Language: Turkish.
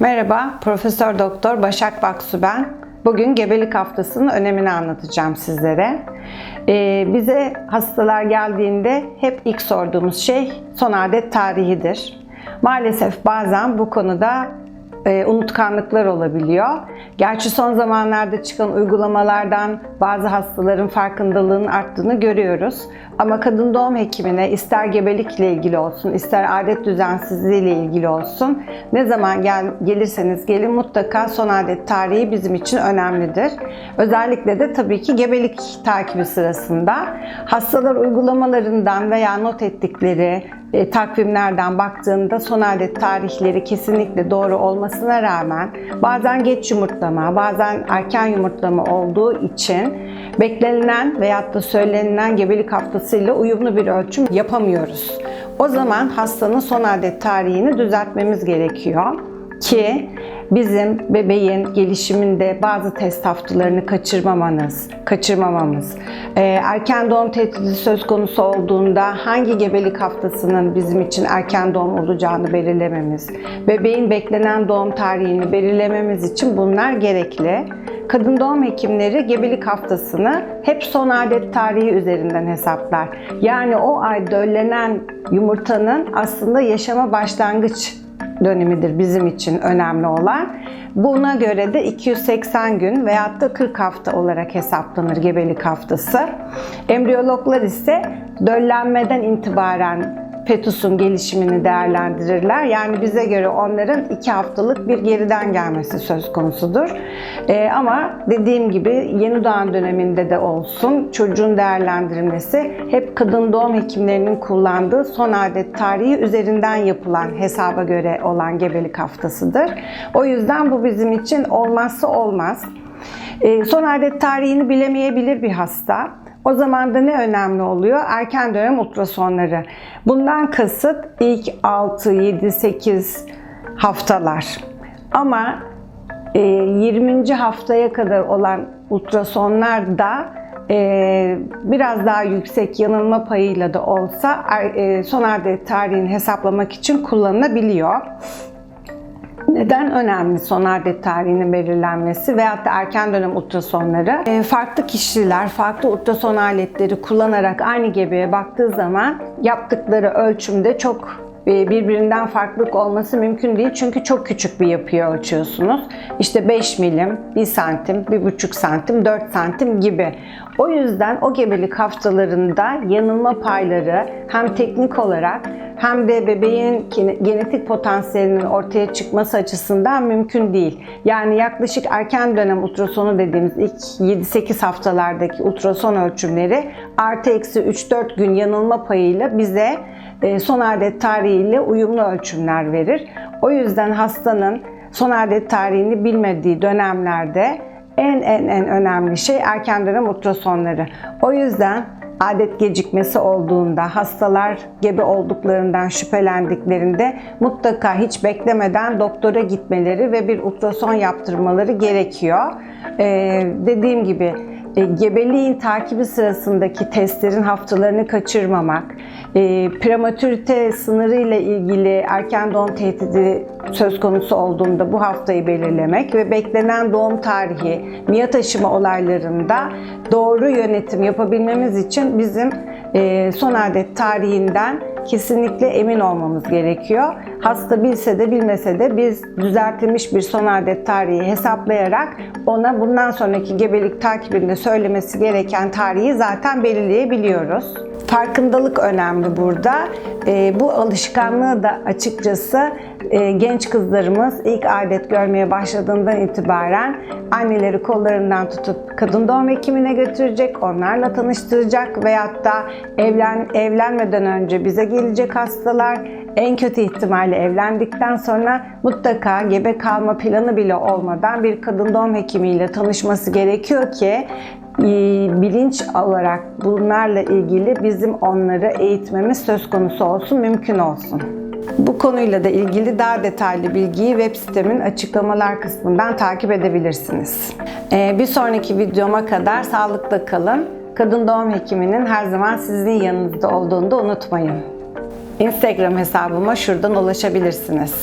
Merhaba, Profesör Doktor Başak Baksu ben. Bugün gebelik haftasının önemini anlatacağım sizlere. Ee, bize hastalar geldiğinde hep ilk sorduğumuz şey son adet tarihidir. Maalesef bazen bu konuda e, unutkanlıklar olabiliyor. Gerçi son zamanlarda çıkan uygulamalardan bazı hastaların farkındalığının arttığını görüyoruz. Ama kadın doğum hekimine ister gebelikle ilgili olsun, ister adet düzensizliği ile ilgili olsun ne zaman gel, gelirseniz gelin mutlaka son adet tarihi bizim için önemlidir. Özellikle de tabii ki gebelik takibi sırasında hastalar uygulamalarından veya not ettikleri e, takvimlerden baktığında son adet tarihleri kesinlikle doğru olmasına rağmen bazen geç yumurtlama, bazen erken yumurtlama olduğu için beklenilen veyahut da söylenilen gebelik haftasıyla uyumlu bir ölçüm yapamıyoruz. O zaman hastanın son adet tarihini düzeltmemiz gerekiyor ki bizim bebeğin gelişiminde bazı test haftalarını kaçırmamanız, kaçırmamamız, e, erken doğum tehdidi söz konusu olduğunda hangi gebelik haftasının bizim için erken doğum olacağını belirlememiz, bebeğin beklenen doğum tarihini belirlememiz için bunlar gerekli. Kadın doğum hekimleri gebelik haftasını hep son adet tarihi üzerinden hesaplar. Yani o ay döllenen yumurtanın aslında yaşama başlangıç dönemidir bizim için önemli olan. Buna göre de 280 gün veyahut da 40 hafta olarak hesaplanır gebelik haftası. Embriyologlar ise döllenmeden itibaren fetusun gelişimini değerlendirirler. Yani bize göre onların iki haftalık bir geriden gelmesi söz konusudur. Ee, ama dediğim gibi yeni doğan döneminde de olsun çocuğun değerlendirilmesi hep kadın doğum hekimlerinin kullandığı son adet tarihi üzerinden yapılan hesaba göre olan gebelik haftasıdır. O yüzden bu bizim için olmazsa olmaz. Ee, son adet tarihini bilemeyebilir bir hasta. O zaman da ne önemli oluyor? Erken dönem ultrasonları. Bundan kasıt ilk 6, 7, 8 haftalar. Ama e, 20. haftaya kadar olan ultrasonlar da e, biraz daha yüksek yanılma payıyla da olsa e, son adet tarihini hesaplamak için kullanılabiliyor. Neden önemli son adet tarihinin belirlenmesi veyahut da erken dönem ultrasonları? E, farklı kişiler farklı ultrason aletleri kullanarak aynı gebeğe baktığı zaman yaptıkları ölçümde çok birbirinden farklılık olması mümkün değil. Çünkü çok küçük bir yapıyı ölçüyorsunuz. İşte 5 milim, 1 santim, 1,5 santim, 4 santim gibi. O yüzden o gebelik haftalarında yanılma payları hem teknik olarak hem de bebeğin genetik potansiyelinin ortaya çıkması açısından mümkün değil. Yani yaklaşık erken dönem ultrasonu dediğimiz ilk 7-8 haftalardaki ultrason ölçümleri artı eksi 3-4 gün yanılma payıyla bize son adet tarihiyle uyumlu ölçümler verir. O yüzden hastanın son adet tarihini bilmediği dönemlerde en en en önemli şey erken dönem ultrasonları. O yüzden adet gecikmesi olduğunda, hastalar gebe olduklarından şüphelendiklerinde mutlaka hiç beklemeden doktora gitmeleri ve bir ultrason yaptırmaları gerekiyor. Ee, dediğim gibi e, gebeliğin takibi sırasındaki testlerin haftalarını kaçırmamak, e, prematürite sınırı ile ilgili erken doğum tehdidi söz konusu olduğunda bu haftayı belirlemek ve beklenen doğum tarihi, miya taşıma olaylarında doğru yönetim yapabilmemiz için bizim e, son adet tarihinden kesinlikle emin olmamız gerekiyor. Hasta bilse de bilmese de biz düzeltilmiş bir son adet tarihi hesaplayarak ona bundan sonraki gebelik takibinde söylemesi gereken tarihi zaten belirleyebiliyoruz. Farkındalık önemli burada. E, bu alışkanlığı da açıkçası e, genç kızlarımız ilk adet görmeye başladığından itibaren anneleri kollarından tutup kadın doğum hekimine götürecek, onlarla tanıştıracak veyahut da evlen evlenmeden önce bize gelecek hastalar en kötü ihtimalle evlendikten sonra mutlaka gebe kalma planı bile olmadan bir kadın doğum hekimiyle tanışması gerekiyor ki bilinç olarak bunlarla ilgili bizim onları eğitmemiz söz konusu olsun, mümkün olsun. Bu konuyla da ilgili daha detaylı bilgiyi web sitemin açıklamalar kısmından takip edebilirsiniz. Bir sonraki videoma kadar sağlıkla kalın. Kadın doğum hekiminin her zaman sizin yanınızda olduğunu da unutmayın. Instagram hesabıma şuradan ulaşabilirsiniz.